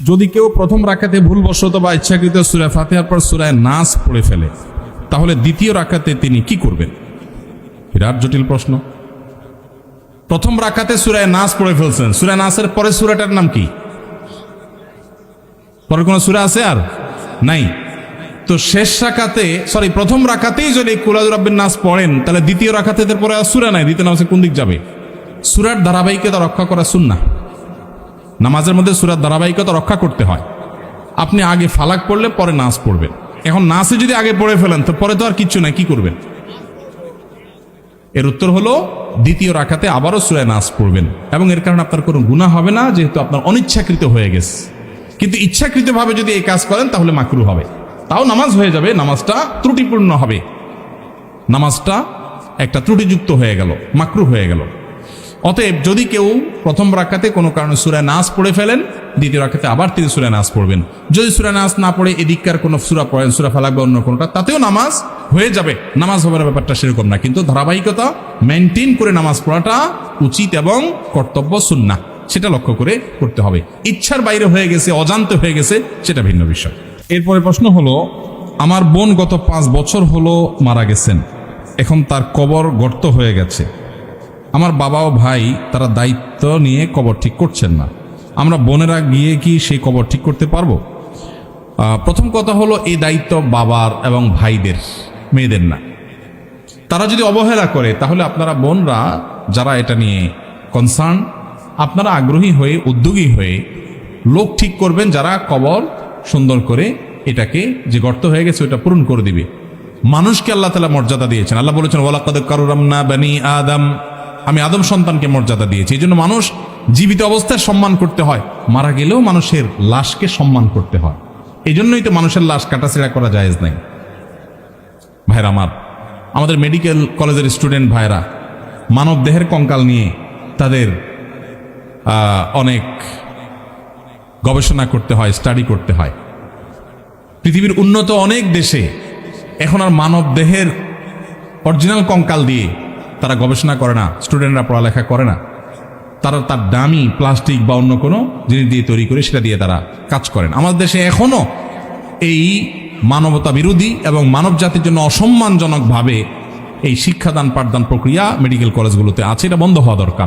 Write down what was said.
যদি কেউ প্রথম রাখাতে ভুলবশত বা ইচ্ছাকৃত সুরায় ফাতেহার পর সুরায় নাস পড়ে ফেলে, তাহলে দ্বিতীয় রাখাতে তিনি কি করবেন? বিরাট জটিল প্রশ্ন। প্রথম রাখাতে সুরায় নাস পড়ে ফেলছেন। সুরায় নাসের পরে সুরাটার নাম কি? পরে কোনো সুরা আছে আর? নাই। তো শেষ রাখাতে সরি প্রথম রাখাতেই যদি কুলাদুর রাব্বিন নাস পড়েন, তাহলে দ্বিতীয় রাখাতে পরে আর সুরা নাই। দ্বিতীয় নামাজে কোন দিক যাবে? সুরার ধারাবাহিকতা রক্ষা করা সুন্না নামাজের মধ্যে সুরার ধারাবাহিকতা রক্ষা করতে হয়। আপনি আগে ফালাক পড়লে পরে নাচ পড়বেন। এখন নাচে যদি আগে পড়ে ফেলেন, তো পরে তো আর কিচ্ছু নাই, কি করবেন? এর উত্তর হলো, দ্বিতীয় রাখাতে আবারও সুরায় নাচ পড়বেন। এবং এর কারণে আপনার কোনো গুণা হবে না, যেহেতু আপনার অনিচ্ছাকৃত হয়ে গেছে। কিন্তু ইচ্ছাকৃতভাবে যদি এই কাজ করেন, তাহলে মাকরু হবে। তাও নামাজ হয়ে যাবে, নামাজটা ত্রুটিপূর্ণ হবে। নামাজটা একটা ত্রুটিযুক্ত হয়ে গেল, মাকরু হয়ে গেল। অতএব যদি কেউ প্রথম রাখাতে কোনো কারণে সুরায় নাচ পড়ে ফেলেন, দ্বিতীয় রাখাতে আবার তিনি সুরায় নাচ পড়বেন। যদি সুরায় নাচ না পড়ে, এদিককার কোনো সুরা পড়েন, সুরা ফালাক বা অন্য কোনোটা, তাতেও নামাজ হয়ে যাবে। নামাজ হবার ব্যাপারটা সেরকম না, কিন্তু ধারাবাহিকতা মেনটেন করে নামাজ পড়াটা উচিত এবং কর্তব্য সুন্না সেটা লক্ষ্য করে করতে হবে। ইচ্ছার বাইরে হয়ে গেছে, অজান্তে হয়ে গেছে, সেটা ভিন্ন বিষয়। এরপরে প্রশ্ন হলো, আমার বোন গত পাঁচ বছর হলো মারা গেছেন, এখন তার কবর গর্ত হয়ে গেছে। আমার বাবা ও ভাই তারা দায়িত্ব নিয়ে কবর ঠিক করছেন না। আমরা বোনেরা গিয়ে কি সেই কবর ঠিক করতে পারব? প্রথম কথা হলো এই দায়িত্ব বাবার এবং ভাইদের, মেয়েদের না। তারা যদি অবহেলা করে, তাহলে আপনারা বোনরা যারা এটা নিয়ে কনসার্ন আপনারা আগ্রহী হয়ে, উদ্যোগী হয়ে লোক ঠিক করবেন যারা কবর সুন্দর করে এটাকে যে গর্ত হয়ে গেছে ওটা পূরণ করে দিবে। মানুষকে আল্লাহ তালা মর্যাদা দিয়েছেন। আল্লাহ বলেছেন ওলাকাদ কারুরামনা বানি আদম আমি আদম সন্তানকে মর্যাদা দিয়েছি। এই জন্য মানুষ জীবিত অবস্থায় সম্মান করতে হয়। মারা গেলেও মানুষের লাশকে সম্মান করতে হয়। এই জন্যই তো মানুষের লাশ কাটাছেড়া করা জায়েজ নাই। ভাইরা আমার, আমাদের মেডিকেল কলেজের স্টুডেন্ট ভাইরা মানব দেহের কঙ্কাল নিয়ে তাদের অনেক গবেষণা করতে হয় স্টাডি করতে হয়। পৃথিবীর উন্নত অনেক দেশে এখন আর মানব দেহের অরিজিনাল কঙ্কাল দিয়ে তারা গবেষণা করে না স্টুডেন্টরা পড়ালেখা করে না। তারা তার দামি প্লাস্টিক বা অন্য কোনো জিনিস দিয়ে তৈরি করে সেটা দিয়ে তারা কাজ করেন। আমাদের দেশে এখনও এই মানবতা বিরোধী এবং মানব জাতির জন্য অসম্মানজনকভাবে এই শিক্ষাদান পাঠদান প্রক্রিয়া মেডিকেল কলেজগুলোতে আছে। এটা বন্ধ হওয়া দরকার।